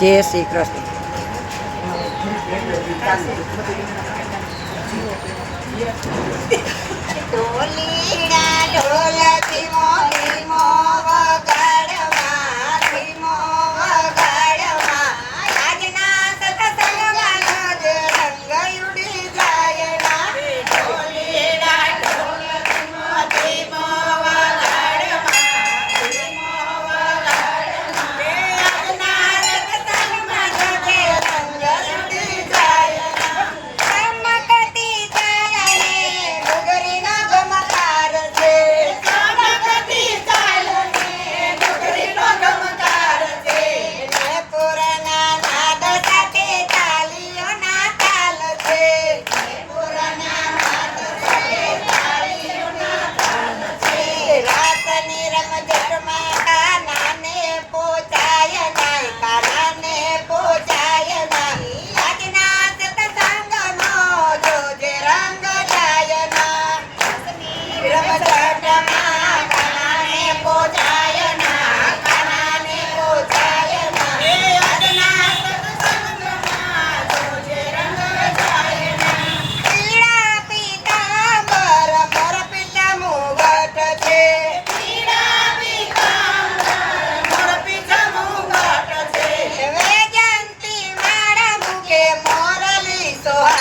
Jay Shri Krishna. ઢોલીડા ઢોલથી Eso va.